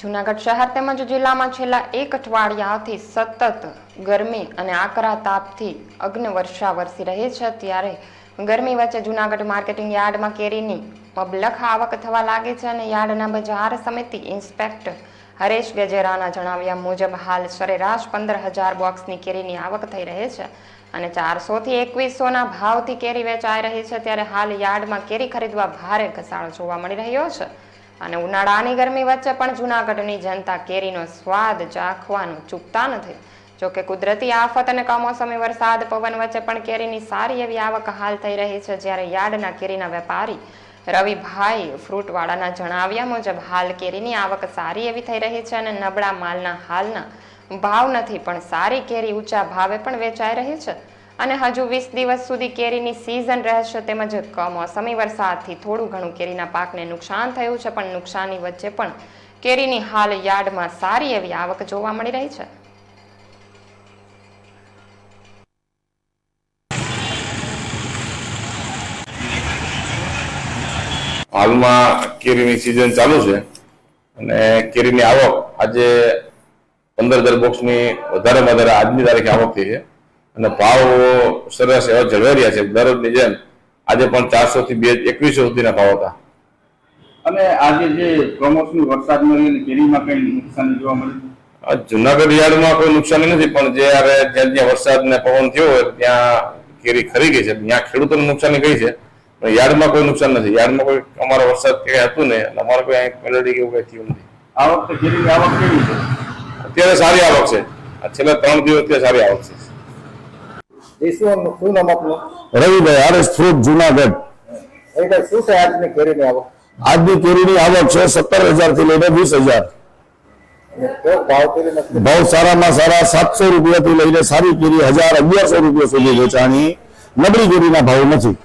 જૂનાગઢ શહેર તેમજ જિલ્લામાં છેલ્લા એક અઠવાડિયાથી સતત ગરમી અને આકરા તાપથી અગ્ન વર્ષા વરસી રહી છે. ત્યારે ગરમી વચ્ચે જૂનાગઢ માર્કેટિંગ યાર્ડમાં કેરીની મબલખ આવક થવા લાગી છે અને યાર્ડના બજાર સમિતિ ઇન્સ્પેક્ટર હરેશ ગજેરાના જણાવ્યા મુજબ, હાલ સરેરાશ પંદર હજાર બોક્સની કેરીની આવક થઈ રહી છે અને ચારસોથી એકવીસોના ભાવથી કેરી વેચાઈ રહી છે. ત્યારે હાલ યાર્ડમાં કેરી ખરીદવા ભારે ઘસારો જોવા મળી રહ્યો છે. અને ઉનાળાની ગરમી વચ્ચે પણ જૂનાગઢની જનતા કેરીનો સ્વાદ ચાખવાનું ચૂકતા નથી. જોકે કુદરતી આફત અને કમોસમી વરસાદ પવન વચ્ચે પણ કેરીની સારી એવી આવક હાલ થઈ રહી છે, જ્યારે યાર્ડના કેરીના વેપારી રવિભાઈ ફ્રૂટવાળાના જણાવ્યા મુજબ, હાલ કેરીની આવક સારી એવી થઈ રહી છે અને નબળા માલના હાલના ભાવ નથી, પણ સારી કેરી ઊંચા ભાવે પણ વેચાઈ રહી છે. અને હજુ વીસ દિવસ સુધી કેરીની સિઝન રહેશે તેમજ કમોસમી વરસાદથી થોડું ઘણું કેરીના પાકને નુકસાન થયું છે, પણ નુકસાની વચ્ચે પણ કેરીની હાલ યાર્ડમાં સારી એવી આવક જોવા મળી રહી છે. હાલમાં કેરીની સિઝન ચાલુ છે અને કેરીની આવક આજે પંદર હજાર બોક્સની વધારે વધારે આજની તારીખે આવક થઈ છે. અને ભાવ સરસ એવા જળવાઈ રહ્યા છે દરરોજની જેમ. આજે પણ ચારસો થી બે એકવીસો સુધીના ભાવ હતા. અને આજે જે કમોસમી વરસાદ મળીને કેરીમાં કઈ નુકસાની જોવા મળે જુનાગઢ યાર્ડમાં કોઈ નુકસાની નથી પણ જ્યારે જ્યાં જ્યાં વરસાદ ને પવન થયો હોય ત્યાં કેરી ખરી ગઈ છે. ત્યાં ખેડૂતોને નુકસાની ગઈ છે પણ યાર્ડમાં કોઈ નુકસાન નથી. યાર્ડમાં કોઈ અમારો વરસાદ ક્યાંય હતું નહીં એટલે અમારે કોઈ અહીં મેલેડી કે એવું કઈ થયું નથી. આ વખતે કેરીની આવક કેવી છે? અત્યારે સારી આવક છે. આ છેલ્લા ત્રણ દિવસ સારી આવક છે. શું નામ આપનું રવિભાઈ આરએસ ફ્રૂટ જુનાગઢ. શું છે આજની કેરીની આવક? આજની કેરીની આવક છે સત્તર હજારથી લઈને વીસ હજાર. ભાવ સારામાં સારા સાતસો રૂપિયા થી લઈને સારી કેરી હજાર અગિયારસો રૂપિયા સુધી વેચાણી. નબળી કેરીના ભાવ નથી.